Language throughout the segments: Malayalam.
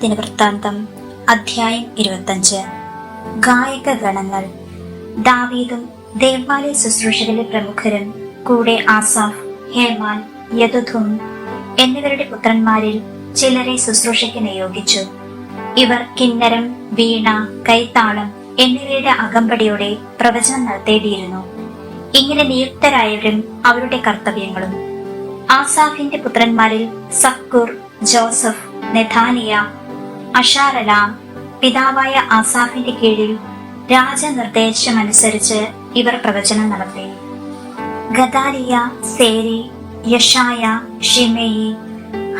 ദിനവൃത്താന്തം അധ്യായം ഇരുപത്തഞ്ച്. ഗായക ഗണങ്ങൾ ദാവീദും ദേവാലയ ശുശ്രൂഷകളിലെ പ്രമുഖരും കൂടെ ആസാഫ് ഹേമാൻ യദുധും എന്നിവരുടെ പുത്രന്മാരിൽ ചിലരെ ശുശ്രൂഷയ്ക്ക് നിയോഗിച്ചു. ഇവർ കിന്നരം വീണ കൈത്താളം എന്നിവയുടെ അകമ്പടിയോടെ പ്രവചനം നടത്തേണ്ടിയിരുന്നു. ഇങ്ങനെ നിയുക്തരായവരും അവരുടെ കർത്തവ്യങ്ങളും. ആസാഫിന്റെ പുത്രന്മാരിൽ സക്കൂർ ജോസഫ് നെഥാനിയ അഷാറലാം പിതാവായ ആസാഫിന്റെ കീഴിൽ രാജനിർദ്ദേശമനുസരിച്ച് ഇവർ പ്രവചനം നടത്തി. ഗദാലിയ സേരി യഷായ ഷിമേയി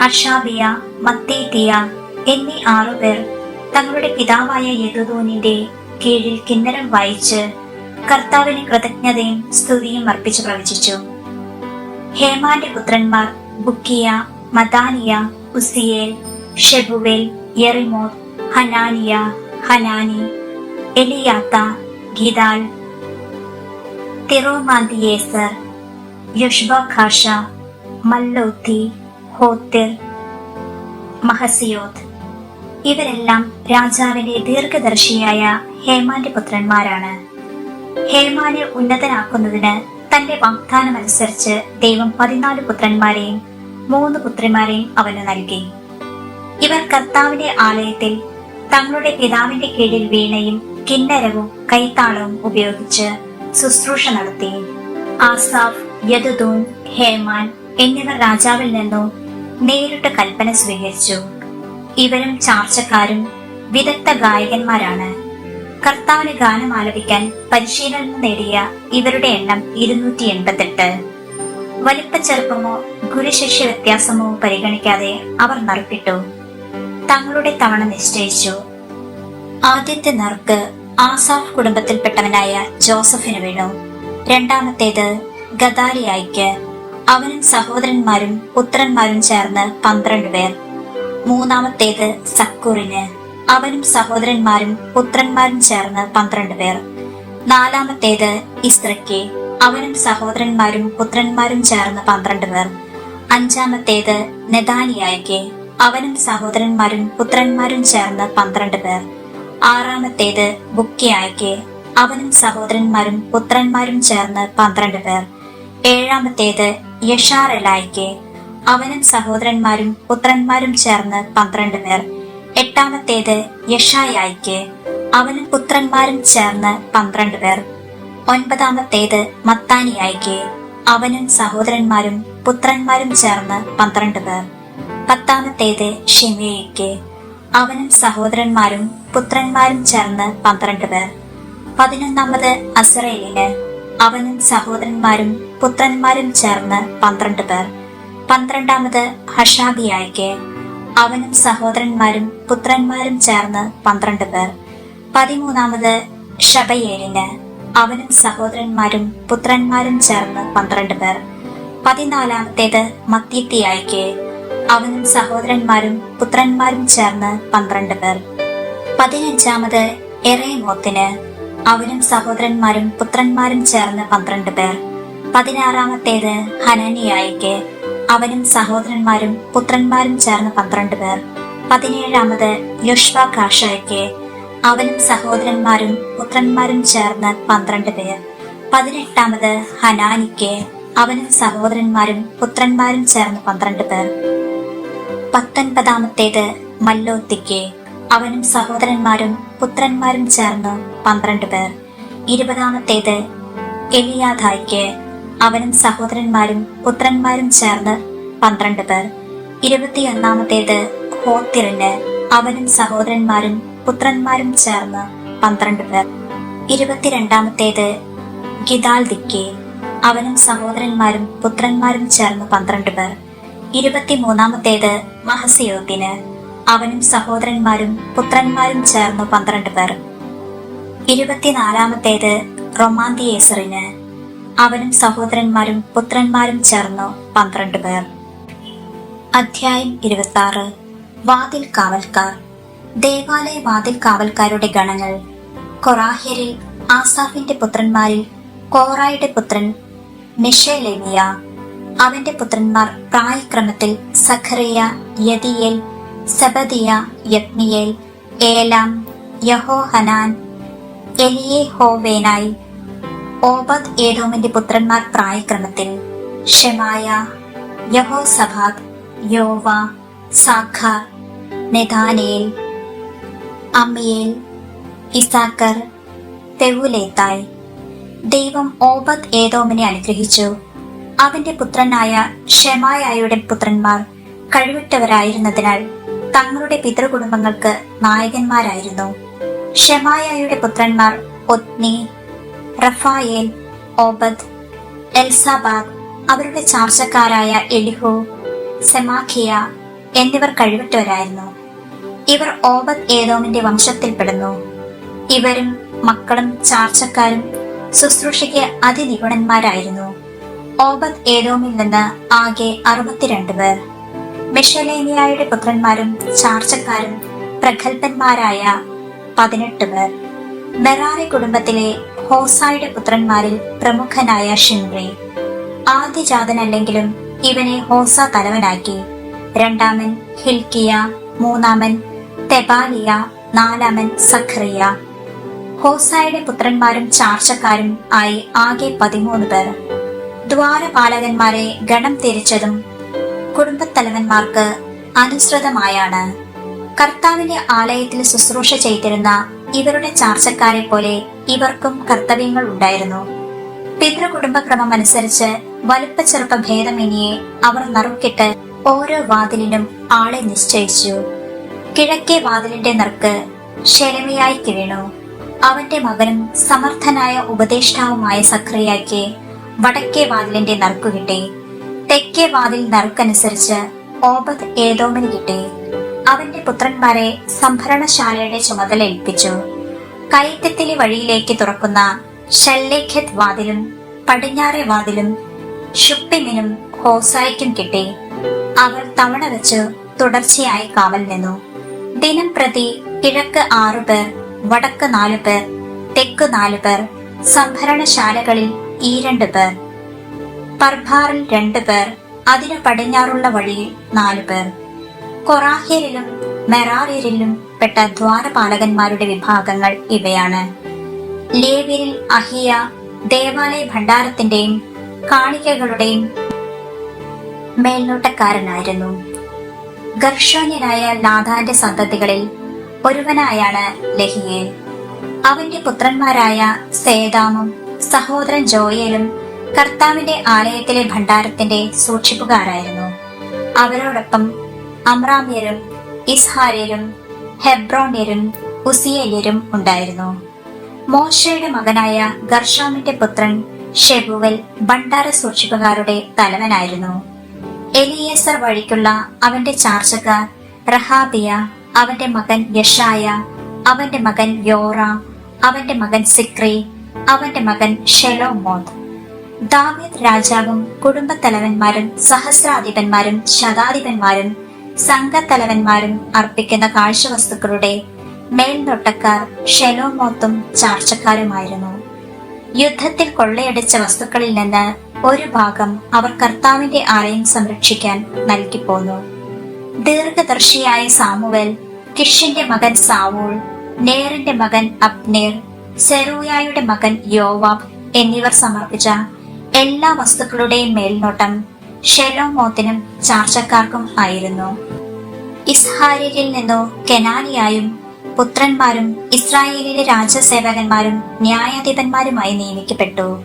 ഹർഷാബിയ മത്തേത്തിയ എന്നീ ആറുപേർ തങ്ങളുടെ പിതാവായ യദുദൂനിന്റെ കീഴിൽ കിന്നരം വായിച്ച് കർത്താവിന് കൃതജ്ഞതയും സ്തുതിയും അർപ്പിച്ച് പ്രവചിച്ചു. ഹേമാന്റെ പുത്രന്മാർ ബുക്കിയ മദാനിയ ഉസിയേൽ ഷെബുവേൽ യെറിമോത്ത് ഹനാനിയ ഹനാനി എലിയാത്ത ഗിദാൽ തിറോമാന്തിയേസർ യുഷ്ബ ഖാഷ മല്ലോത്തി ഹോത്തിർ മഹസിയോത് ഇവരെല്ലാം രാജാവിന്റെ ദീർഘദർശിയായ ഹേമാന്റെ പുത്രന്മാരാണ്. ഹേമാനെ ഉന്നതനാക്കുന്നതിന് തന്റെ വാഗ്ദാനമനുസരിച്ച് ദൈവം പതിനാല് പുത്രന്മാരെയും മൂന്ന് പുത്രിമാരെയും അവന് നൽകി. ഇവർ കർത്താവിന്റെ ആലയത്തിൽ തങ്ങളുടെ പിതാവിന്റെ കീഴിൽ വീണയും കിന്നരവും കൈത്താളവും ഉപയോഗിച്ച് ശുശ്രൂഷ നടത്തി. ആസാഫ് യദുദൂൻ ഹേമാൻ എന്നിവർ രാജാവിൽ നിന്നും നേരിട്ട് കൽപ്പന സ്വീകരിച്ചു. ഇവരും ചാർച്ചക്കാരും വിദഗ്ധ ഗായകന്മാരാണ്. കർത്താവിന് ഗാനം ആലപിക്കാൻ പരിശീലനം നേടിയ ഇവരുടെ എണ്ണം ഇരുന്നൂറ്റി എൺപത്തെട്ട്. വലിപ്പച്ചെറുപ്പമോ ഗുരുശിഷ്യ വ്യത്യാസമോ പരിഗണിക്കാതെ അവർ നറുക്കിട്ടു തങ്ങളുടെ തവണ നിശ്ചയിച്ചു. ആദ്യത്തെ നർക്ക് ആസാഫ് കുടുംബത്തിൽപ്പെട്ടവനായ ജോസഫിന് വീണു. രണ്ടാമത്തേത് ഗദാലിയായിക്ക്. അവനും സഹോദരന്മാരും പുത്രന്മാരും ചേർന്ന് പന്ത്രണ്ട് പേർ. മൂന്നാമത്തേത് സക്കൂറിന്. അവനും സഹോദരന്മാരും പുത്രന്മാരും ചേർന്ന് പന്ത്രണ്ട് പേർ. നാലാമത്തേത് ഇസ്രയ്ക്ക് അവനും സഹോദരന്മാരും പുത്രന്മാരും ചേർന്ന് പന്ത്രണ്ട് പേർ. അഞ്ചാമത്തേത് നെതാനിയായ്ക്ക്. അവനും സഹോദരന്മാരും പുത്രന്മാരും ചേർന്ന് പന്ത്രണ്ട് പേർ. ആറാമത്തേത് ബുക്കിയായ്ക്ക്. അവനും സഹോദരന്മാരും പുത്രന്മാരും ചേർന്ന് പന്ത്രണ്ട് പേർ. ഏഴാമത്തേത് യഷാറലായ്ക്ക് അവനും സഹോദരന്മാരും പുത്രന്മാരും ചേർന്ന് പന്ത്രണ്ട് പേർ. എട്ടാമത്തേത് യഷായായ്ക്ക് അവനും പുത്രന്മാരും ചേർന്ന് പന്ത്രണ്ട് പേർ. ഒൻപതാമത്തേത് മത്താനിയായ്ക്ക്. അവനും സഹോദരന്മാരും പുത്രന്മാരും ചേർന്ന് പന്ത്രണ്ട് പേർ. പത്താമത്തേത് ഷിമേയ്ക്ക്. അവനും സഹോദരന്മാരും പുത്രന്മാരും ചേർന്ന് പന്ത്രണ്ട് പേർ. പതിനൊന്നാമത് അസ്രയേലിന്. അവനും സഹോദരന്മാരും പുത്രന്മാരും ചേർന്ന് പന്ത്രണ്ട് പേർ. പന്ത്രണ്ടാമത് ഹഷാബിയായ്ക്ക്. അവനും സഹോദരന്മാരും പുത്രന്മാരും ചേർന്ന് പന്ത്രണ്ട് പേർ. പതിമൂന്നാമത് ഷബയേലിന് അവനും സഹോദരന്മാരും പുത്രന്മാരും ചേർന്ന് പന്ത്രണ്ട് പേർ. പതിനാലാമത്തേത് മത്തിയത്തിയായ്ക്ക് അവനും സഹോദരന്മാരും പുത്രന്മാരും ചേർന്ന് പന്ത്രണ്ട് പേർ. പതിനഞ്ചാമത് എറേമോത്തിന് അവനും സഹോദരന്മാരും പുത്രന്മാരും ചേർന്ന് പന്ത്രണ്ട് പേർ. പതിനാറാമത്തേത് ഹനനിയായിക്ക് അവനും സഹോദരന്മാരും പുത്രന്മാരും ചേർന്ന് പന്ത്രണ്ട് പേർ. പതിനേഴാമത് യുഷ്വ കാഷയ്ക്ക് അവനും സഹോദരന്മാരും പുത്രന്മാരും ചേർന്ന് പന്ത്രണ്ട് പേർ. പതിനെട്ടാമത് ഹനാനിക്ക് അവനും സഹോദരന്മാരും പുത്രന്മാരും ചേർന്ന് പന്ത്രണ്ട് പേർ. പത്തൊൻപതാമത്തേത് മല്ലോത്തിക്ക്. അവനും സഹോദരന്മാരും പുത്രന്മാരും ചേർന്ന് പന്ത്രണ്ട് പേർ. ഇരുപതാമത്തേത് എലിയാധായിക്ക് അവനും സഹോദരന്മാരും പുത്രന്മാരും ചേർന്ന് പന്ത്രണ്ട് പേർ. ഇരുപത്തിയൊന്നാമത്തേത് ഹോത്തിറിന് അവനും സഹോദരന്മാരും പുത്രന്മാരും ചേർന്ന് പന്ത്രണ്ട് പേർ. ഇരുപത്തിരണ്ടാമത്തേത് ഗിദാൽദിക്ക്. അവനും സഹോദരന്മാരും പുത്രന്മാരും ചേർന്ന് പന്ത്രണ്ട് പേർ. ഇരുപത്തിമൂന്നാമത്തേത് മഹസിയോത്തിന് അവനും സഹോദരന്മാരും പുത്രന്മാരും ചേർന്നു പന്ത്രണ്ട് പേർ. ഇരുപത്തിനാലാമത്തേത് റൊമാന്തിയേസറിന്. അവനും സഹോദരന്മാരും പുത്രന്മാരും ചേർന്നു പന്ത്രണ്ട് പേർ. അധ്യായം ഇരുപത്തി ആറ് വാതിൽ കാവൽക്കാർ. ദേവാലയ വാതിൽ കാവൽക്കാരുടെ ഗണങ്ങൾ. കൊറാഹ്യരിൽ ആസാഫിന്റെ പുത്രന്മാരിൽ കോറായുടെ പുത്രൻ മിഷേലേമിയ അവന്റെ പുത്രന്മാർ പ്രായക്രമത്തിൽ സഖറിയ യദിയേൽ സബദിയ യത്നിയേൽ ഏലാം യഹോഹനാൻ എലിയെ ഹോവേനായി ഓബദ് ഏതോമിന്റെ പുത്രന്മാർ പ്രായക്രമത്തിൽ ഷെമായ യഹോസഭാദ് യോവ സാഖാർ നെതാനേൽ അമ്മിയേൽ ഇസാക്കർ തെവുലേത്തായി ദൈവം ഓബദ് ഏതോമിനെ അനുഗ്രഹിച്ചു. അവന്റെ പുത്രനായ ഷെമായായുടെ പുത്രന്മാർ കഴിവുറ്റവരായിരുന്നതിനാൽ തങ്ങളുടെ പിതൃകുടുംബങ്ങൾക്ക് നായകന്മാരായിരുന്നു. ഷെമായായുടെ പുത്രന്മാർ ഒത്നി റഫായേൽ ഓബദ് എൽസാബാദ് അവരുടെ ചാർച്ചക്കാരായ എലിഹു സെമാഖിയ എന്നിവർ കഴിവുറ്റവരായിരുന്നു. ഇവർ ഓബദ് ഏതോമിന്റെ വംശത്തിൽപ്പെടുന്നു ഇവരും മക്കളും ചാർച്ചക്കാരും ശുശ്രൂഷയ്ക്ക് അതിനിപുണന്മാരായിരുന്നു. ഓബദ് ഏതോമിൽ നിന്ന് ആകെ അറുപത്തിരണ്ട് പേർ. മിഷലേനിയായുടെ പുത്രന്മാരും ചാർച്ചക്കാരും പ്രഗത്ഭന്മാരായ പതിനെട്ട് പേർ. മെറാറി കുടുംബത്തിലെ ഹോസായുടെ പുത്രന്മാരിൽ പ്രമുഖനായ ഷിംറി. ആദ്യജാതനല്ലെങ്കിലും ഇവനെ ഹോസ തലവനാക്കി. രണ്ടാമൻ ഹിൽക്കിയ മൂന്നാമൻ തെബാലിയ നാലാമൻ സഖറിയ. ഹോസായുടെ പുത്രന്മാരും ചാർച്ചക്കാരും ആയി ആകെ പതിമൂന്ന് പേർ. ദ്വാരപാലകന്മാരെ ഗണം തിരിച്ചതും കുടുംബത്തലവന്മാർക്ക് അനുസൃതമായാണ്. കർത്താവിന്റെ ആലയത്തിൽ ശുശ്രൂഷ ചെയ്തിരുന്ന ഇവരുടെ ചാർച്ചക്കാരെ പോലെ ഇവർക്കും കർത്തവ്യങ്ങൾ ഉണ്ടായിരുന്നു. പിതൃകുടുംബക്രമം അനുസരിച്ച് വലുപ്പ ചെറുപ്പ ഭേദമിനിയെ അവർ നറുക്കിട്ട് ഓരോ വാതിലിനും ആളെ നിശ്ചയിച്ചു. കിഴക്കേ വാതിലിന്റെ നറുക്ക് ഷെലമിയായിക്ക് വീണു. അവന്റെ മകനും സമർത്ഥനായ ഉപദേഷ്ടാവുമായ സക്രിയായ്ക്ക് വടക്കേ വാതിലിന്റെ നറുക്ക് കിട്ടി. തെക്കേ വാതിൽ നറുക്കനുസരിച്ച് ഓബത് ഏതോമിന് കിട്ടി. അവന്റെ പുത്രന്മാരെ സംഭരണശാലയുടെ ചുമതല ഏൽപ്പിച്ചു. കയറ്റത്തിലെ വഴിയിലേക്ക് തുറക്കുന്ന ഷല്ലേഖത്ത് വാതിലും പടിഞ്ഞാറെ വാതിലും ഷുപ്പിമിനും ഹോസായിക്കും കിട്ടി. അവർ തവണ വെച്ച് തുടർച്ചയായി കാവൽ നിന്നു. ദിനം പ്രതി കിഴക്ക് ആറു പേർ വടക്ക് നാലു പേർ തെക്ക് നാലു പേർ സംഭരണശാലകളിൽ ഈ രണ്ട് പേർ. പർഭാറിൽ രണ്ട് പേർ അതിനു പടിഞ്ഞാറുള്ള വഴിയിൽ നാല് പേർ. കൊറാഹ്യരിലും മെറാറിയരിലും പെട്ട ദ്വാരപാലകന്മാരുടെ വിഭാഗങ്ങൾ ഇവയാണ്. ലേവ്യരിൽ അഹിയ ദേവാലയ ഭണ്ഡാരത്തിന്റെയും കാണികകളുടെയും മേൽനോട്ടക്കാരനായിരുന്നു. ഗർഷോന്യനായ നാഥാന്റെ സന്തതികളിൽ ഒരുവനായാണ് ലഹിയേൽ. അവന്റെ പുത്രന്മാരായ സേതാമും സഹോദരൻ ജോയേലും കർത്താവിന്റെ ആലയത്തിലെ ഭണ്ഡാരത്തിന്റെ സൂക്ഷിപ്പുകാരായിരുന്നു. അവരോടൊപ്പം അമ്രാമ്യരും ഇസ്ഹാര്യരും ഹെബ്രോണ്യരും ഉസിയല്യരും ഉണ്ടായിരുന്നു. മോശയുടെ മകനായ ഗർഷാമിന്റെ പുത്രൻ ഷെബുവൽ ഭണ്ഡാര സൂക്ഷിപ്പുകാരുടെ തലവനായിരുന്നു. എലിയേസർ വഴിക്കുള്ള അവന്റെ ചാർച്ചക്കാർ റഹാബിയ അവന്റെ മകൻ യഷായ അവന്റെ മകൻ യോറ അവന്റെ മകൻ സിക്രി അവന്റെ മകൻ ഷെലോ ഷെലോമോദ് ദാവീദ് രാജാവും കുടുംബത്തലവന്മാരും സഹസ്രാധിപന്മാരും ശതാധിപന്മാരും സംഘത്തലവന്മാരും അർപ്പിക്കുന്ന കാഴ്ചവസ്തുക്കളുടെ മേൽനോട്ടക്കാർ ഷെലോമോത്തും ചാർച്ചക്കാരുമായിരുന്നു. യുദ്ധത്തിൽ കൊള്ളയടിച്ച വസ്തുക്കളിൽ നിന്ന് ഒരു ഭാഗം അവർ കർത്താവിന്റെ ആലയം സംരക്ഷിക്കാൻ നൽകിപ്പോന്നു. ദീർഘദർശിയായ സാമുവൽ കിഷിന്റെ മകൻ സാവൂൾ നേറിന്റെ മകൻ അബ്നേർ സെറൂയായുടെ മകൻ യോവാബ് എന്നിവർ സമർപ്പിച്ച എല്ലാ വസ്തുക്കളുടെയും മേൽനോട്ടം ഷെലോമോത്തിനും ചാർച്ചക്കാർക്കും ആയിരുന്നു. ഇസ്ഹാരിയിൽ നിന്നോ കെനാനിയായും പുത്രന്മാരും ഇസ്രായേലിലെ രാജസേവകന്മാരും ന്യായാധിപന്മാരുമായി നിയമിക്കപ്പെട്ടു.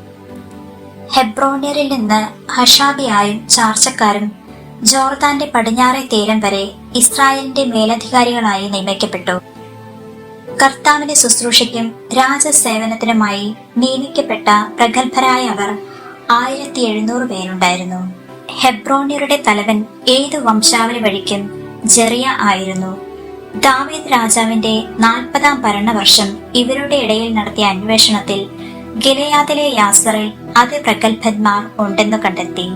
ഹെബ്രോണിയറിൽ നിന്ന് ഹഷാബിയായും ചാർച്ചക്കാരും ജോർദാന്റെ പടിഞ്ഞാറെ തീരം വരെ ഇസ്രായേലിന്റെ മേലധികാരികളായി നിയമിക്കപ്പെട്ടു. കർത്താവിന്റെ ശുശ്രൂഷയ്ക്കും രാജസേവനത്തിനുമായി നിയമിക്കപ്പെട്ട പ്രഗത്ഭരായ അവർ ആയിരത്തി എഴുന്നൂറ് പേരുണ്ടായിരുന്നു. ഹെബ്രോണിയരുടെ തലവൻ ഏത് വംശാവലി വഴിക്കും ജെറിയ ആയിരുന്നു. ദാവീദ് രാജാവിന്റെ നാൽപ്പതാം ഭരണവർഷം ഇവരുടെ ഇടയിൽ നടത്തിയ അന്വേഷണത്തിൽ ഗിലയാദിലെ യാസറിൽ അതിപ്രഗത്ഭന്മാർ ഉണ്ടെന്ന് കണ്ടെത്തി.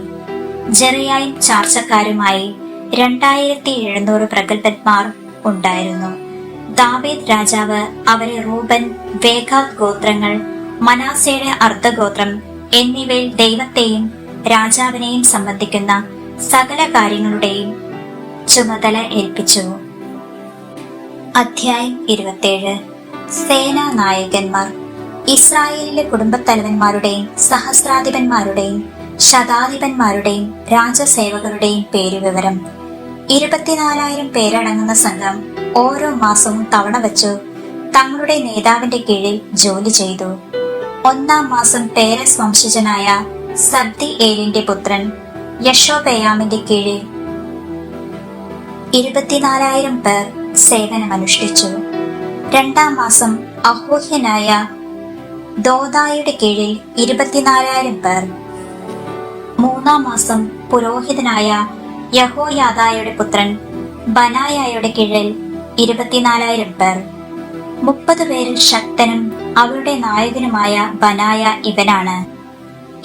ജെറിയായും ചാർച്ചക്കാരുമായി രണ്ടായിരത്തി എഴുന്നൂറ് പ്രഗത്ഭന്മാർ ഉണ്ടായിരുന്നു. ദാവീദ് രാജാവ് അവരെ റൂബൻ വേഗാദ് ഗോത്രങ്ങൾ മനാസയുടെ അർദ്ധഗോത്രം എന്നിവയിൽ ദൈവത്തെയും രാജാവിനെയും സംബന്ധിക്കുന്ന സകല കാര്യങ്ങളുടെയും ചുമതല ഏൽപ്പിച്ചു. അധ്യായം ഇരുപത്തേഴ്. സേനാ നായകന്മാർ. ഇസ്രായേലിലെ കുടുംബത്തലവന്മാരുടെയും സഹസ്രാധിപന്മാരുടെയും ശതാധിപന്മാരുടെയും രാജസേവകരുടെയും പേരുവിവരം. ഇരുപത്തിനാലായിരം പേരടങ്ങുന്ന സംഘം ഓരോ മാസവും തവണ വച്ചു തങ്ങളുടെ നേതാവിന്റെ കീഴിൽ ജോലി ചെയ്തു. ഒന്നാം മാസം പേരസ് വംശജനായ സബ്ദി ഏലിന്റെ പുത്രൻ യശോബയാമിന്റെ കീഴിൽ ഇരുപത്തിനാലായിരം പേർ സേവനമനുഷ്ഠിച്ചു. രണ്ടാം മാസം അഹോഹ്യനായ ദോദായുടെ കീഴിൽ ഇരുപത്തിനാലായിരം പേർ. മൂന്നാം മാസം പുരോഹിതനായ യഹോയാദായുടെ പുത്രൻ ബനായായുടെ കീഴിൽ ഇരുപത്തിനാലായിരം പേർ. മുപ്പത് പേരിൽ ശക്തനും അവരുടെ നായകനുമായ ബനായ ഇവനാണ്.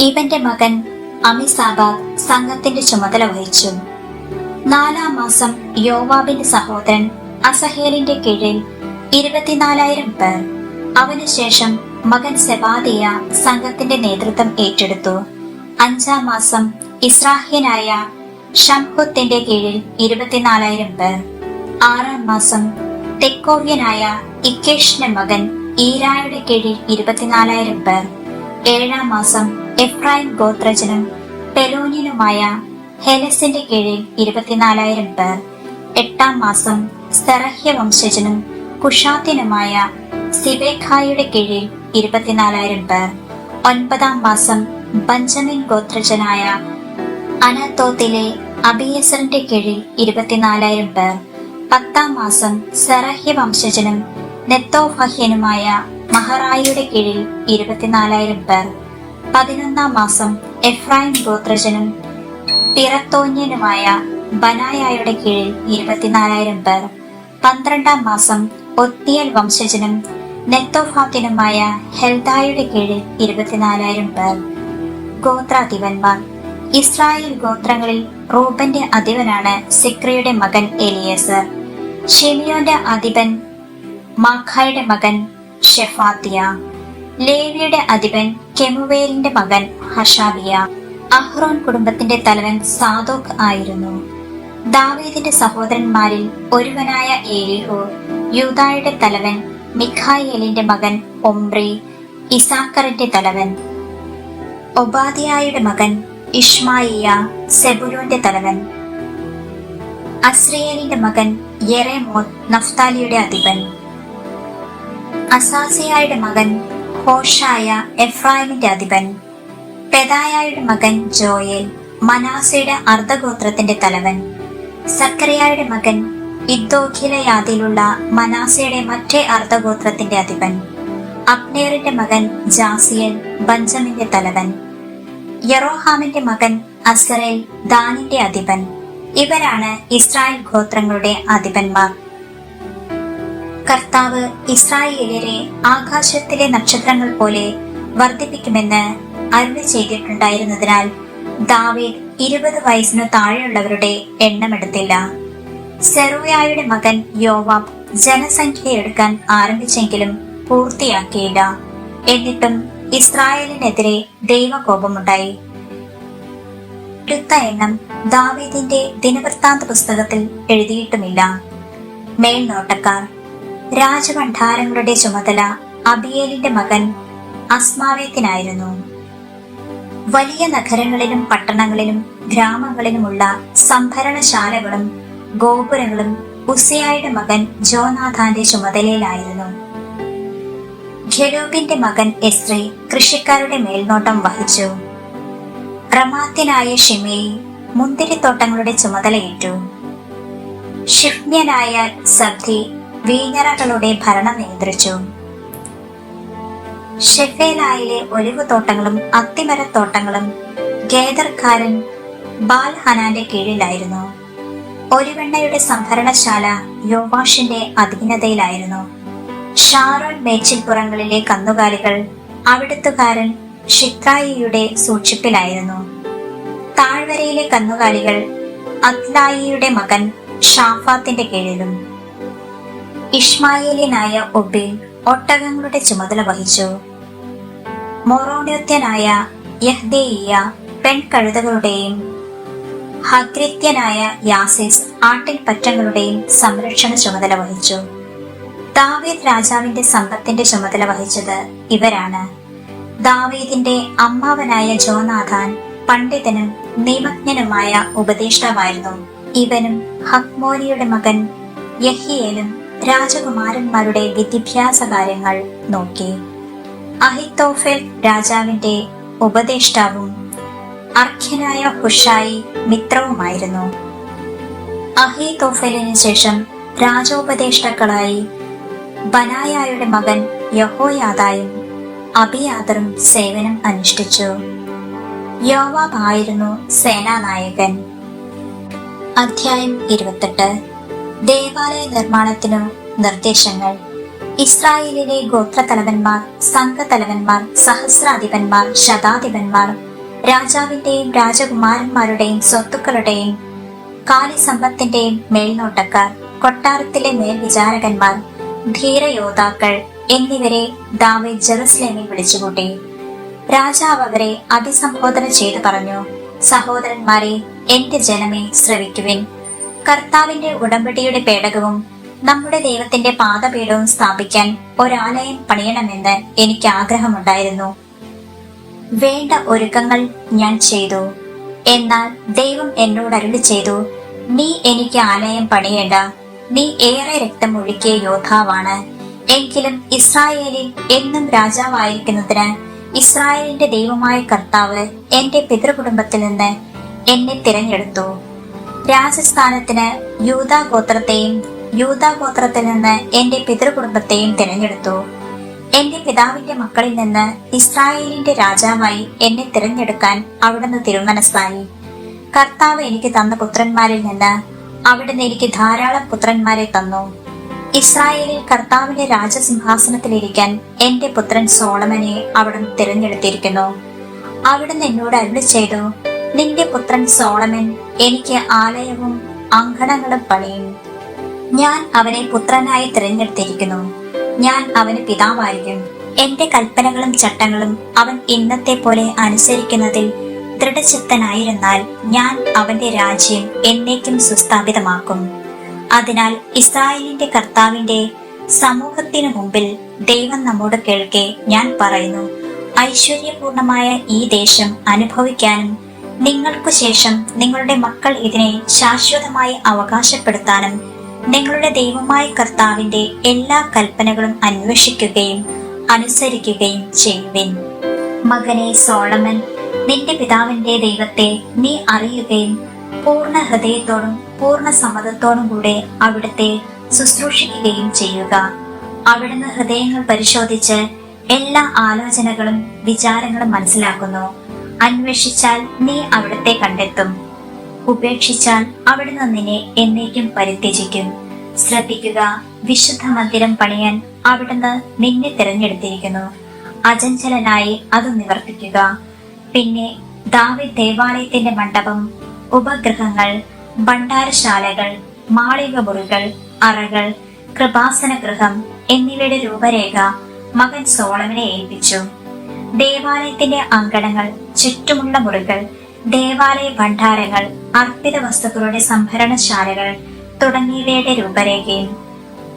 ഇവന്റെ മകൻ അമിസാബാദ് സംഘത്തിന്റെ ചുമതല വഹിച്ചു. നാലാം മാസം യോവാബിന്റെ സഹോദരൻ അസഹേലിന്റെ കീഴിൽ ഇരുപത്തിനാലായിരം പേർ. അവനുശേഷം മകൻ സെബാദിയ സംഘത്തിന്റെ നേതൃത്വം ഏറ്റെടുത്തു. അഞ്ചാം മാസം ഇസ്രാഹ്യനായ ഷംഹുത്തിന്റെ കീഴിൽ ഇരുപത്തിനാലായിരം പേർ. ആറാം മാസം തെക്കോവ്യനായ ഇക്കേഷിന്റെ മകൻ ഈരായുടെ കീഴിൽ ഇരുപത്തിനാലായിരം പേർ. ഏഴാം മാസം എഫ്രൈം ഗോത്രജനും പെലോനിനുമായ ഹെലസിന്റെ കീഴിൽ ഇരുപത്തിനാലായിരം പേർ. എട്ടാം മാസം സെറഹ്യ വംശജനും കുഷാത്തിനുമായ സിബേഖായുടെ കീഴിൽ ഇരുപത്തിനാലായിരം പേർ. ഒൻപതാം മാസം ബഞ്ചമിൻ ഗോത്രജനായ അനത്തോത്തിലെ അബിയസറിന്റെ കീഴിൽ ഇരുപത്തിനാലായിരം പേർ. പത്താം മാസം സെറഹ്യ വംശജനും നെത്തോഫഹ്യനുമായ മഹറായിയുടെ കീഴിൽ ഇരുപത്തിനാലായിരം പേർ. പതിനൊന്നാം മാസം എഫ്രായിം ഗോത്രജനും പിറത്തോന്യനുമായ ബനായായുടെ കീഴിൽ ഇരുപത്തിനാലായിരം പേർ. പന്ത്രണ്ടാം മാസം ഒത്തിയൽ വംശജനും നെത്തോഫാത്തിനുമായ ഹെൽദായുടെ കീഴിൽ ഇരുപത്തിനാലായിരം പേർ. ഗോത്രാധിപന്മാർ. ഇസ്രായേൽ ഗോത്രങ്ങളിൽ റൂബന്റെ അധിപനാണ് സിക്രിയുടെ മകൻ എലിയസർ. ഷിമിയോന്റെ അധിപൻ മാഖായുടെ മകൻ ഷെഫാത്തിയ. ലേവിയുടെ അധിപൻ കെമുവേലിന്റെ മകൻ ഹഷാബിയ അഹ്റോൻ കുടുംബത്തിന്റെ തലവൻ സാദോക് ആയിരുന്നു. ദാവീദിന്റെ സഹോദരന്മാരിൽ ഒരുവനായ ഏലിഹു യൂതായുടെ തലവൻ മിഖായേലിന്റെ മകൻ ഒംറി ഇസാക്കറിന്റെ തലവൻ ഒബാദിയായുടെ മകൻ ഇഷ്മായിയ സെബുലൂന്റെ തലവൻ. അസ്രിയേലിന്റെ മകൻ യെറേമോത്ത് നഫ്താലിയുടെ അധിപൻ. അസാസിയായുടെ മകൻ ഹോഷായ എഫ്രായിമിന്റെ അധിപൻ. പെദായായുടെ മകൻ ജോയേൽ മനാസയുടെ അർദ്ധഗോത്രത്തിന്റെ തലവൻ. സക്കറിയായുടെ മകൻ ഇദ്ദോഖിലയാദിലുള്ള മനാസയുടെ മറ്റേ അർദ്ധഗോത്രത്തിന്റെ അധിപൻ. അപ്നേറിന്റെ മകൻ ജാസിയൻ ബഞ്ചമിന്റെ തലവൻ. യറോഹാമിന്റെ മകൻ അസറേൽ ദാനിന്റെ അധിപൻ. ഇവരാണ് ഇസ്രായേൽ ഗോത്രങ്ങളുടെ അധിപന്മാർ. കർത്താവ് ഇസ്രായേലിയരെ ആകാശത്തിലെ നക്ഷത്രങ്ങൾ പോലെ വർദ്ധിപ്പിക്കുമെന്ന് അരുളി ചെയ്തിട്ടുണ്ടായിരുന്നതിനാൽ ദാവീദ് ഇരുപത് വയസ്സിനു താഴെയുള്ളവരുടെ എണ്ണമെടുത്തില്ല സെറൂയായുടെ മകൻ യോവാബ് ജനസംഖ്യ എടുക്കാൻ ആരംഭിച്ചെങ്കിലും പൂർത്തിയാക്കിയില്ല. എന്നിട്ടും ഇസ്രായേലിനെതിരെ ദൈവകോപമുണ്ടായി. എടുത്ത എണ്ണം ദാവീദിന്റെ ദിനവൃത്താന്ത പുസ്തകത്തിൽ എഴുതിയിട്ടുമില്ല. മേൽനോട്ടക്കാർ രാജഭണ്ഡാരങ്ങളുടെ ചുമതല അബിയേലിന്റെ മകൻ അസ്മാവേത്തിനായിരുന്നു. വലിയ നഗരങ്ങളിലും പട്ടണങ്ങളിലും ഗ്രാമങ്ങളിലുമുള്ള സംഭരണശാലകളും ഗോപുരങ്ങളും ഉസിയായുടെ മകൻ ജോനാഥാന്റെ ചുമതലയിലായിരുന്നു. ഖെരൂബിന്റെ മകൻ എസ്രി കൃഷിക്കാരുടെ മേൽനോട്ടം വഹിച്ചു. റമാത്യനായ ഷിമേയി മുന്തിരിത്തോട്ടങ്ങളുടെ ചുമതലയേറ്റു ഷിഫ്മ്യനായ സബ്ദി വീഞ്ഞറകളുടെ ഭരണം നിയന്ത്രിച്ചു. ഷെഫേലായിലെ ഒലിവുതോട്ടങ്ങളും അത്തിമരത്തോട്ടങ്ങളും ഗേദർക്കാരൻ ബാൽ ഹനാന്റെ കീഴിലായിരുന്നു. ഒലിവെണ്ണയുടെ സംഭരണശാല യോവാഷിന്റെ അധീനതയിലായിരുന്നു. ഷാറോൺ മേച്ചിൽപ്പുറങ്ങളിലെ കന്നുകാലികൾ അവിടുത്തുകാരൻ ഷിത്രായിയുടെ സൂക്ഷിപ്പിലായിരുന്നു. താഴ്വരയിലെ കന്നുകാലികൾ അത്ലായിയുടെ മകൻ ഷാഫാത്തിന്റെ കീഴിലും. ഇഷ്മായേലിനായ ഒബിൽ ഒട്ടകങ്ങളുടെ ചുമതല വഹിച്ചു. മൊറോണ്യത്യനായ യഹ്ദേയ പെൺകഴുതകളുടെയും ഹഗ്രിത്യനായ യാസിസ് ആട്ടിൻ പറ്റങ്ങളുടെയും സംരക്ഷണ ചുമതല വഹിച്ചു. ദാവീദ് രാജാവിന്റെ സമ്പത്തിന്റെ ചുമതല വഹിച്ചത് ഇവരാണ്. ദാവീദിന്റെ അമ്മാവനായ ജോനാഥാൻ പണ്ഡിതനും നിയമജ്ഞനുമായ ഉപദേഷ്ടാവായിരുന്നു. ഇവനും ഹക്മോനിയുടെ മകൻ യഹിയേലും രാജകുമാരന്മാരുടെ വിദ്യാഭ്യാസ കാര്യങ്ങൾ നോക്കി. അഹിത്തോഫെൽ രാജാവിന്റെ ഉപദേഷ്ടാവും അർഖ്യനായ ഹുഷായി മിത്രവുമായിരുന്നു. അഹിത്തോഫലിന് ശേഷം രാജോപദേഷ്ടാക്കളായി ബനായായുടെ മകൻ യഹോയാദായും അബിയാദറും സേവനം അനുഷ്ഠിച്ചു. യോവാബ് ആയിരുന്നു സേനാനായകൻ. അധ്യായം ഇരുപത്തെട്ട്. ദേവാലയ നിർമ്മാണത്തിനു നിർദ്ദേശങ്ങൾ. ഇസ്രായേലിലെ ഗോത്രതലവന്മാർ സംഘതലവന്മാർ സഹസ്രാധിപന്മാർ ശതാധിപന്മാർ രാജാവിന്റെയും രാജകുമാരന്മാരുടെയും സ്വത്തുക്കളുടെയും കാലിസമ്പത്തിന്റെയും മേൽനോട്ടക്കാർ കൊട്ടാരത്തിലെ മേൽവിചാരകന്മാർ ധീരയോദ്ധാക്കൾ എന്നിവരെ ദാവീദ് ജെറുസലേമിൽ വിളിച്ചുകൂട്ടി. രാജാവ് അവരെ അഭിസംബോധന ചെയ്തു പറഞ്ഞു സഹോദരന്മാരെ എന്റെ ജനമേ ശ്രവിക്കുവിൻ. കർത്താവിന്റെ ഉടമ്പടിയുടെ പേടകവും നമ്മുടെ ദൈവത്തിന്റെ പാദപീഠവും സ്ഥാപിക്കാൻ ഒരാലയം പണിയണമെന്ന് എനിക്ക് ആഗ്രഹമുണ്ടായിരുന്നു. വേണ്ട ഒരുക്കങ്ങൾ ഞാൻ ചെയ്തു. എന്നാൽ ദൈവം എന്നോട് അരുളി ചെയ്തു നീ എനിക്ക് ആലയം പണിയേണ്ട. നീ ഏറെ രക്തം ഒഴുക്കിയ യോദ്ധാവാണ്. എങ്കിലും ഇസ്രായേലിൽ എന്നും രാജാവായിരിക്കുന്നതിന് ഇസ്രായേലിന്റെ ദൈവമായ കർത്താവ് എന്റെ പിതൃകുടുംബത്തിൽ നിന്ന് എന്നെ തിരഞ്ഞെടുത്തു. രാജസ്ഥാനത്തിന് യൂതാ ഗോത്രത്തെയും യൂതാ ഗോത്രത്തിൽ നിന്ന് എന്റെ പിതൃകുടുംബത്തെയും തിരഞ്ഞെടുത്തു. എന്റെ പിതാവിന്റെ മക്കളിൽ നിന്ന് ഇസ്രായേലിന്റെ രാജാവായി എന്നെ തിരഞ്ഞെടുക്കാൻ അവിടുന്ന് തിരുമനസ്സായി. കർത്താവ് എനിക്ക് തന്ന പുത്രന്മാരിൽ നിന്ന് അവിടുന്ന് എനിക്ക് ധാരാളം പുത്രന്മാരെ തന്നു. ഇസ്രായേലിൽ കർത്താവിന്റെ രാജസിംഹാസനത്തിലിരിക്കാൻ എന്റെ പുത്രൻ സോളമനെ അവിടുന്ന് തിരഞ്ഞെടുത്തിരിക്കുന്നു. അവിടുന്ന് എന്നോട് അരുളി ചെയ്തു നിന്റെ പുത്രൻ സോളമൻ എനിക്ക് ആലയവും അങ്കണങ്ങളും പണിയും. ഞാൻ അവനെ പുത്രനായി തിരഞ്ഞെടുത്തിരിക്കുന്നു. ഞാൻ അവന് പിതാവായിരിക്കും. എന്റെ കൽപ്പനകളും ചട്ടങ്ങളും അവൻ ഇന്നത്തെ പോലെ അനുസരിക്കുന്നതിൽ ദൃഢചിത്തനായിരുന്നാൽ ഞാൻ അവന്റെ രാജ്യം എന്നേക്കും സുസ്ഥാപിതമാക്കും. അതിനാൽ ഇസ്രായേലിന്റെ കർത്താവിന്റെ സമൂഹത്തിനു മുമ്പിൽ ദൈവം നമ്മോട് കേൾക്കെ ഞാൻ പറയുന്നു ഐശ്വര്യപൂർണമായ ഈ ദേശം അനുഭവിക്കാനും നിങ്ങൾക്കു ശേഷം നിങ്ങളുടെ മക്കൾ ഇതിനെ ശാശ്വതമായി അവകാശപ്പെടുത്താനും നിങ്ങളുടെ ദൈവമായ കർത്താവിന്റെ എല്ലാ കൽപ്പനകളും അന്വേഷിക്കുകയും അനുസരിക്കുകയും ചെയ്യുവിൻ. മകനെ സോളമൻ നിന്റെ പിതാവിന്റെ ദൈവത്തെ നീ അറിയുകയും പൂർണ ഹൃദയത്തോടും പൂർണ സമ്മതത്തോടും കൂടെ അവിടുത്തെ ശുശ്രൂഷിക്കുകയും ചെയ്യുക. അവിടുന്ന് ഹൃദയങ്ങൾ പരിശോധിച്ച് എല്ലാ ആലോചനകളും വിചാരങ്ങളും മനസ്സിലാക്കുന്നു. അന്വേഷിച്ചാൽ നീ അവിടുത്തെ കണ്ടെത്തും. ഉപേക്ഷിച്ചാൽ അവിടുന്ന് നിന്നെ എന്നേക്കും പരിത്യജിക്കും. ശ്രദ്ധിക്കുക വിശുദ്ധ മന്ദിരം പണിയാൻ അവിടുന്ന് നിന്നെ തിരഞ്ഞെടുത്തിരിക്കുന്നു. അചഞ്ചലനായി അത് നിവർത്തിക്കുക. പിന്നെ ദാവി ദേവാലയത്തിന്റെ മണ്ഡപം ഉപഗ്രഹങ്ങൾ ഭണ്ഡാരശാലകൾ മാളിക മുറികൾ അറകൾ കൃപാസന ഗൃഹം എന്നിവയുടെ രൂപരേഖ മകൻ സോളമിനെ ഏൽപ്പിച്ചു. ദേവാലയത്തിന്റെ അങ്കണങ്ങൾ ചുറ്റുമുള്ള മുറികൾ ദേവാലയ ഭണ്ഡാരങ്ങൾ അർപ്പിത വസ്തുക്കളുടെ സംഭരണശാലകൾ തുടങ്ങിയവയുടെ രൂപരേഖയും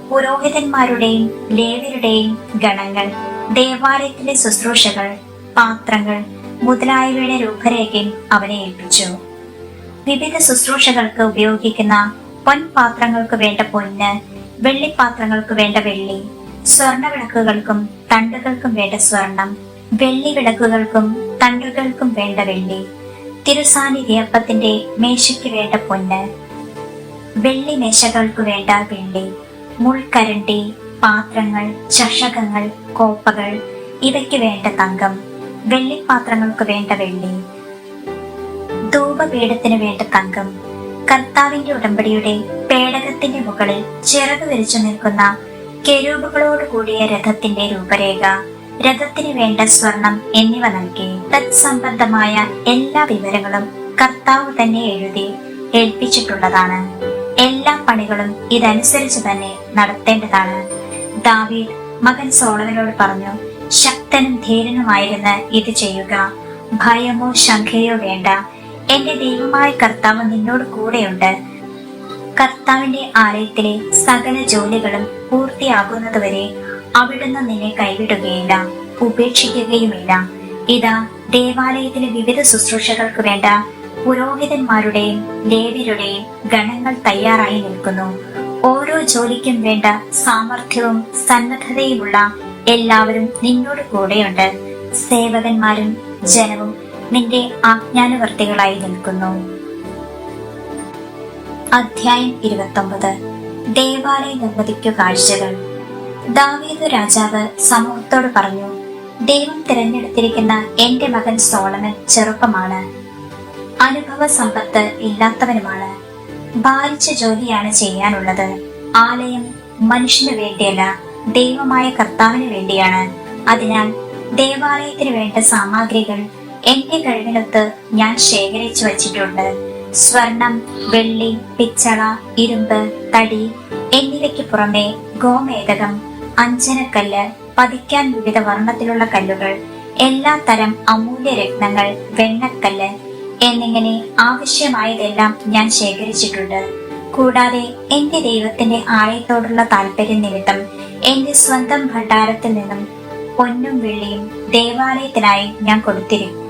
പുരോഹിതന്മാരുടെയും ലേവരുടെയും ഗണങ്ങൾ ദേവാലയത്തിലെ ശുശ്രൂഷകൾ പാത്രങ്ങൾ മുതലായവയുടെ രൂപരേഖയും അവനെ ഏൽപ്പിച്ചു. വിവിധ ശുശ്രൂഷകൾക്ക് ഉപയോഗിക്കുന്ന പൊൻപാത്രങ്ങൾക്ക് വേണ്ട പൊന്ന് വെള്ളിപ്പാത്രങ്ങൾക്ക് വേണ്ട വെള്ളി സ്വർണ വിളക്കുകൾക്കും തണ്ടുകൾക്കും വേണ്ട സ്വർണം വെള്ളി വിളക്കുകൾക്കും തണ്ടുകൾക്കും വേണ്ട വെള്ളി തിരുസാന്നിധ്യപ്പത്തിന്റെ മേശയ്ക്ക് വേണ്ട പൊന്ന് വെള്ളി മേശകൾക്ക് വേണ്ട വെള്ളി മുൾക്കരണ്ടി പാത്രങ്ങൾ ചഷകങ്ങൾ കോപ്പകൾ ഇവയ്ക്ക് വേണ്ട തങ്കം വെള്ളിപ്പാത്രങ്ങൾക്ക് വേണ്ട വെള്ളി. ധൂപപീഠത്തിന് വേണ്ട തങ്കം. കർത്താവിന്റെ ഉടമ്പടിയുടെ പേടകത്തിന്റെ മുകളിൽ ചിറക് വിരിച്ചു നിൽക്കുന്ന കെരൂബുകളോട് കൂടിയ രഥത്തിന്റെ രൂപരേഖ രഥത്തിന് വേണ്ട സ്വർണം എന്നിവ നൽകി തത്സംബന്ധമായ എല്ലാ വിവരങ്ങളും കർത്താവ് തന്നെ എഴുതി ഏൽപ്പിച്ചിട്ടുള്ളതാണ്. എല്ലാ പണികളും ഇതനുസരിച്ച് തന്നെ നടത്തേണ്ടതാണ്. ദാവീദ് മകൻ സോളവനോട് പറഞ്ഞു ശക്തനും ധീരനുമായിരുന്ന് ഇത് ചെയ്യുക. ഭയമോ ശങ്കയോ വേണ്ട. എന്റെ ദൈവമായ കർത്താവ് നിന്നോട് കൂടെയുണ്ട്. കർത്താവിന്റെ ആലയത്തിലെ സകല ജോലികളും പൂർത്തിയാകുന്നതുവരെ അവിടുന്ന് നിന്നെ കൈവിടുകയില്ല ഉപേക്ഷിക്കുകയുമില്ല. ഇതാ ദേവാലയത്തിലെ വിവിധ ശുശ്രൂഷകൾക്ക് വേണ്ട പുരോഹിതന്മാരുടെയും ലേവ്യരുടെയും ഗണങ്ങൾ തയ്യാറായി നിൽക്കുന്നു. ഓരോ ജോലിക്കും വേണ്ട സാമർഥ്യവും സന്നദ്ധതയുമുള്ള എല്ലാവരും നിന്നോട് കൂടെയുണ്ട്. സേവകന്മാരും ജനവും നിന്റെ ആജ്ഞാനുവർത്തികളായി നിൽക്കുന്നു. അധ്യായം ഇരുപത്തൊമ്പത്. ദേവാലയ നിർമ്മിതിക്കു കാഴ്ചകൾ. ദാവീദ് രാജാവ് സമൂഹത്തോട് പറഞ്ഞു ദൈവം തിരഞ്ഞെടുത്തിരിക്കുന്ന എന്റെ മകൻ സോളമൻ ചെറുപ്പമാണ്. അനുഭവ സമ്പത്ത് ഇല്ലാത്തവനുമാണ്. ഭാരിച്ച ജോലിയാണ് ചെയ്യാനുള്ളത്. ആലയം മനുഷ്യന് വേണ്ടിയല്ല. ദൈവമായ കർത്താവിന് വേണ്ടിയാണ്. അതിനാൽ ദേവാലയത്തിന് വേണ്ട സാമഗ്രികൾ എന്റെ കഴിവിനൊത്ത് ഞാൻ ശേഖരിച്ചു വച്ചിട്ടുണ്ട്. സ്വർണം വെള്ളി പിച്ചള ഇരുമ്പ് തടി എന്നിവയ്ക്ക് പുറമെ ഗോമേതകം അഞ്ചനക്കല്ല് പതിക്കാൻ വിവിധ വർണത്തിലുള്ള കല്ലുകൾ എല്ലാ തരം അമൂല്യ രത്നങ്ങൾ വെണ്ണക്കല്ല് എന്നിങ്ങനെ ആവശ്യമായതെല്ലാം ഞാൻ ശേഖരിച്ചിട്ടുണ്ട്. കൂടാതെ എന്റെ ദൈവത്തിന്റെ ആലയത്തോടുള്ള താല്പര്യം നിമിത്തം എന്റെ സ്വന്തം ഭണ്ഡാരത്തിൽ നിന്നും പൊന്നും വെള്ളിയും ദേവാലയത്തിനായി ഞാൻ കൊടുത്തിരുന്നു.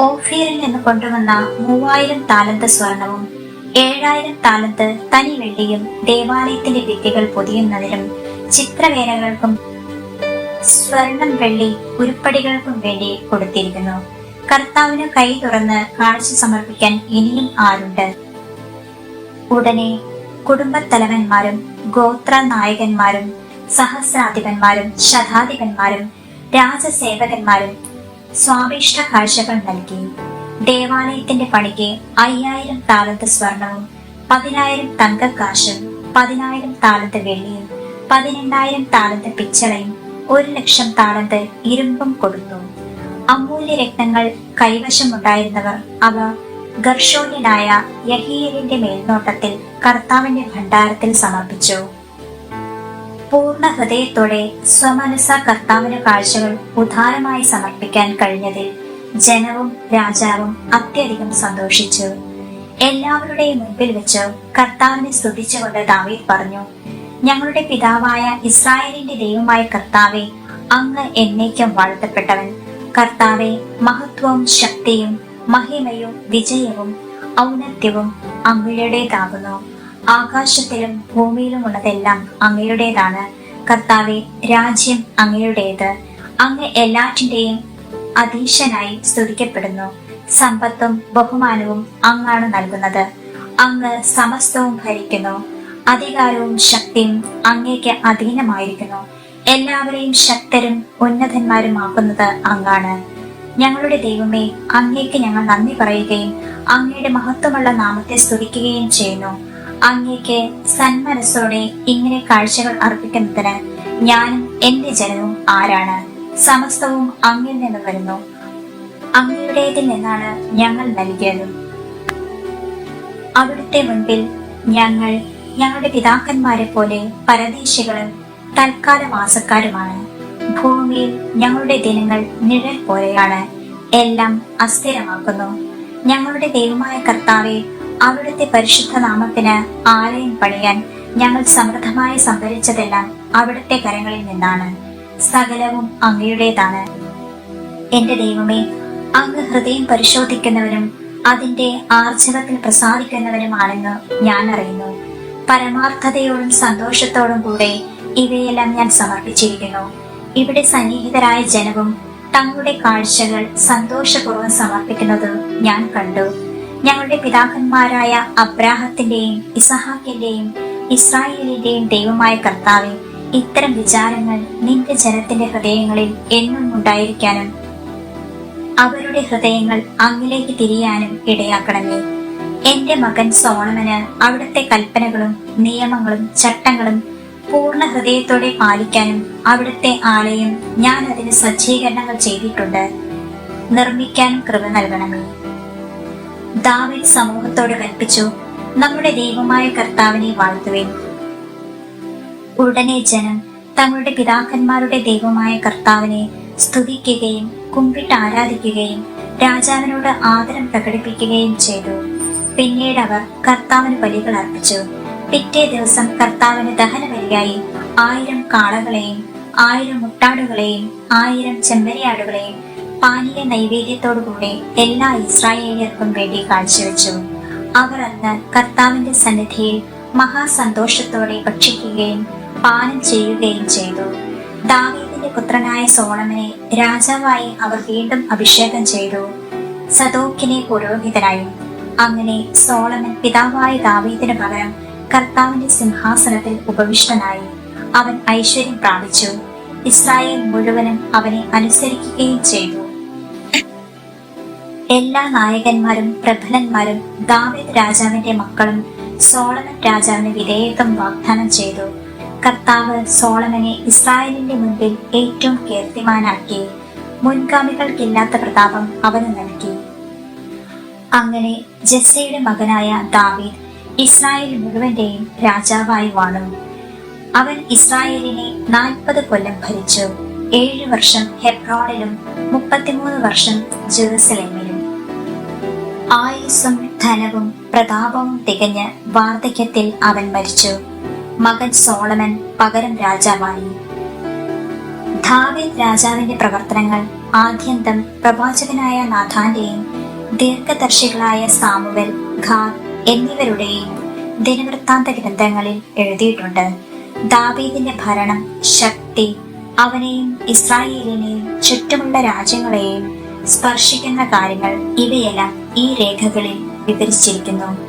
ഓഫീറിൽ നിന്ന് കൊണ്ടുവന്ന മൂവായിരം താലന്ത് സ്വർണവും ഏഴായിരം താലന്ത് തനി വെള്ളിയും ദേവാലയത്തിന്റെ ഭിത്തികൾ പൊതിയുന്നതിനും ചിത്രവേലകൾക്കും സ്വർണം വെള്ളി ഉരുപ്പടികൾക്കും വേണ്ടി കൊടുത്തിരിക്കുന്നു. കർത്താവിന് കൈ തുറന്ന് കാഴ്ച സമർപ്പിക്കാൻ ഇനിയും ആരുണ്ട്? ഉടനെ കുടുംബത്തലവന്മാരും ഗോത്ര നായകന്മാരും സഹസ്രാധിപന്മാരും ശതാധിപന്മാരും രാജസേവകന്മാരും സ്വാഭിഷ്ട കാഴ്ചകൾ നൽകി. ദേവാലയത്തിന്റെ പണിക്ക് അയ്യായിരം താലത്ത് സ്വർണവും പതിനായിരം തങ്കക്കാശും പതിനായിരം താലത്ത് വെള്ളിയും പതിനെണ്ണായിരം താലത്ത് പിച്ചളയും ഒരു ലക്ഷം താലത്ത് ഇരുമ്പും കൊടുത്തു. അമൂല്യ രത്നങ്ങൾ കൈവശമുണ്ടായിരുന്നവർ അവ ഗർഷോന്യനായ യഹീയലിന്റെ മേൽനോട്ടത്തിൽ കർത്താവിന്റെ ഭണ്ഡാരത്തിൽ സമർപ്പിച്ചു. പൂർണ ഹൃദയത്തോടെ സ്വമനസ കർത്താവിന് കാഴ്ചകൾ ഉദാരമായി സമർപ്പിക്കാൻ കഴിഞ്ഞതിൽ ജനവും രാജാവും അത്യധികം സന്തോഷിച്ചു. എല്ലാവരുടെയും മുമ്പിൽ വെച്ച് കർത്താവിനെ സ്തുതിച്ചുകൊണ്ട് ദാവീദ് പറഞ്ഞു ഞങ്ങളുടെ പിതാവായ ഇസ്രായേലിന്റെ ദൈവമായ കർത്താവെ അങ്ങ് എന്നേക്കും വാഴ്ത്തപ്പെട്ടവൻ. കർത്താവെ മഹത്വവും ശക്തിയും മഹിമയും വിജയവും ഔന്നത്യവും അങ്ങയുടേതാകുന്നു ആകാശത്തിലും ഭൂമിയിലുമുള്ളതെല്ലാം അങ്ങയുടേതാണ്. കർത്താവെ രാജ്യം അങ്ങയുടേത്. അങ്ങ് എല്ലാറ്റിന്റെയും അധീശനായി സ്തുതിക്കപ്പെടുന്നു. സമ്പത്തും ബഹുമാനവും അങ്ങാണ് നൽകുന്നത്. അങ്ങ് സമസ്തവും ഭരിക്കുന്നു. അധികാരവും ശക്തിയും അങ്ങേക്ക് അധീനമായിരിക്കുന്നു. എല്ലാവരെയും ശക്തരും ഉന്നതന്മാരുമാക്കുന്നത് അങ്ങാണ്. ഞങ്ങളുടെ ദൈവമേ അങ്ങേക്ക് ഞങ്ങൾ നന്ദി പറയുകയും അങ്ങയുടെ മഹത്വമുള്ള നാമത്തെ സ്തുതിക്കുകയും ചെയ്യുന്നു. അങ്ങേക്ക് സന്മനസ്സോടെ ഇങ്ങനെ കാഴ്ചകൾ അർപ്പിക്കുന്നതിന് ഞാനും എന്റെ ജനവും ആരാണ്? സമസ്തവും അങ്ങിൽ നിന്ന് വരുന്നു. അങ്ങയുടേതിൽ നിന്നാണ് ഞങ്ങൾ നൽകിയത്. അവിടുത്തെ മുൻപിൽ ഞങ്ങൾ ഞങ്ങളുടെ പിതാക്കന്മാരെ പോലെ പരദേശികളും തൽക്കാലവാസക്കാരുമാണ് ഭൂമിയിൽ ഞങ്ങളുടെ ദിനങ്ങൾ നിഴൽ പോലെയാണ്. എല്ലാം അസ്ഥിരമാക്കുന്നു. ഞങ്ങളുടെ ദൈവമായ കർത്താവെ അവിടുത്തെ പരിശുദ്ധ നാമത്തിന് ആലയം പണിയാൻ ഞങ്ങൾ സമൃദ്ധമായി സംഭരിച്ചതെല്ലാം അവിടുത്തെ കരങ്ങളിൽ നിന്നാണ്. സകലവും അങ്ങയുടേതാണ്. എന്റെ ദൈവമേ അങ്ങ് ഹൃദയം പരിശോധിക്കുന്നവരും അതിന്റെ ആർജവത്തിൽ പ്രസാദിക്കുന്നവരുമാണെന്ന് ഞാൻ അറിയുന്നു. പരമാർത്ഥതയോടും സന്തോഷത്തോടും കൂടെ ഇവയെല്ലാം ഞാൻ സമർപ്പിച്ചിരിക്കുന്നു. ഇവിടെ സന്നിഹിതരായ ജനവും തങ്ങളുടെ കാഴ്ചകൾ സന്തോഷപൂർവം സമർപ്പിക്കുന്നത് ഞാൻ കണ്ടു. ഞങ്ങളുടെ പിതാക്കന്മാരായ അബ്രാഹത്തിന്റെയും ഇസഹാക്കിന്റെയും ഇസ്രായേലിന്റെയും ദൈവമായ കർത്താവെ ഇത്തരം വിചാരങ്ങൾ നിന്റെ ജനത്തിന്റെ ഹൃദയങ്ങളിൽ എന്നും ഉണ്ടായിരിക്കാനും അവരുടെ ഹൃദയങ്ങൾ അങ്ങിലേക്ക് തിരിയാനും ഇടയാക്കണമേ. എന്റെ മകൻ സോളമന് അവിടുത്തെ കൽപ്പനകളും നിയമങ്ങളും ചട്ടങ്ങളും പൂർണ ഹൃദയത്തോടെ പാലിക്കാനും അവിടുത്തെ ആലയം ഞാൻ അതിന് സജ്ജീകരണങ്ങൾ ചെയ്തിട്ടുണ്ട്. നിർമ്മിക്കാനും കൃപ നൽകണമേ. ദാവീദ് സമൂഹത്തോട് കൽപ്പിച്ചു നമ്മുടെ ദൈവമായ കർത്താവിനെ വാഴ്ത്തുവേൻ. ഉടനെ ജനം തങ്ങളുടെ പിതാക്കന്മാരുടെ ദൈവമായ കർത്താവിനെ സ്തുതിക്കുകയും കുമ്പിട്ട് ആരാധിക്കുകയും രാജാവിനോട് ആദരം പ്രകടിപ്പിക്കുകയും ചെയ്തു. പിന്നീട് അവർ കർത്താവിന് ബലികൾ അർപ്പിച്ചു. പിറ്റേ ദിവസം കർത്താവിന് ദഹനബലിയായി ആയിരം കാളകളെയും ആയിരം മുട്ടാടുകളെയും ആയിരം ചെമ്മരിയാടുകളെയും പാനീയ നൈവേദ്യത്തോടുകൂടി എല്ലാ ഇസ്രായേലിയർക്കും വേണ്ടി കാഴ്ചവെച്ചു. അവർ അന്ന് കർത്താവിന്റെ സന്നിധിയിൽ മഹാസന്തോഷത്തോടെ ഭക്ഷിക്കുകയും പാനം ചെയ്യുകയും ചെയ്തു. ദാവീദിന്റെ പുത്രനായ സോളമനെ രാജാവായി അവർ വീണ്ടും അഭിഷേകം ചെയ്തു. സദോക്കിനെ പുരോഹിതനായി അങ്ങനെ സോളമൻ പിതാവായ ദാവീദിന് പകരം കർത്താവിന്റെ സിംഹാസനത്തിൽ ഉപവിഷ്ടനായി. അവൻ ഐശ്വര്യം പ്രാപിച്ചു. ഇസ്രായേൽ മുഴുവനും അവനെ അനുസരിക്കുകയും ചെയ്തു. എല്ലാ നായകന്മാരും പ്രബലന്മാരും ദാവീദ് രാജാവിന്റെ മക്കളും സോളമൻ രാജാവിന് വിധേയത്വം വാഗ്ദാനം ചെയ്തു. കർത്താവ് സോളമനെ ഇസ്രായേലിന്റെ മുൻപിൽ ഏറ്റവും കീർത്തിമാനാക്കി. മുൻഗാമികൾക്കില്ലാത്ത പ്രതാപം അവന് നൽകി. അങ്ങനെ ജസ്സയുടെ മകനായ ദാവീദ് ഇസ്രായേൽ മുഴുവന്റെയും രാജാവായി വാണു. അവൻ ഇസ്രായേലിനെ നാൽപ്പത് കൊല്ലം ഭരിച്ചു. ഏഴ് വർഷം ഹെബ്രോണിലും മുപ്പത്തിമൂന്ന് വർഷം ജെറുസലേമിലും. ആയുസ്സും ധനവും പ്രതാപവും തികഞ്ഞ് വാർദ്ധക്യത്തിൽ അവൻ മരിച്ചു. മകൻ സോളമൻ പകരം രാജാവായി. ദാവീദ് രാജാവിന്റെ പ്രവർത്തനങ്ങൾ ആദ്യന്തം പ്രവാചകനായ നാഥാന്റെയും ദീർഘദർശികളായ സാമുവൽ ഖാദ് എന്നിവരുടെയും ദിനവൃത്താന്ത ഗ്രന്ഥങ്ങളിൽ എഴുതിയിട്ടുണ്ട്. ദാവീദിന്റെ ഭരണം ശക്തി അവനെയും ഇസ്രായേലിനെയും ചുറ്റുമുള്ള രാജ്യങ്ങളെയും സ്പർശിക്കുന്ന കാര്യങ്ങൾ ഇവയെല്ലാം ഈ രേഖകളിൽ വിവരിച്ചിരിക്കുന്നു.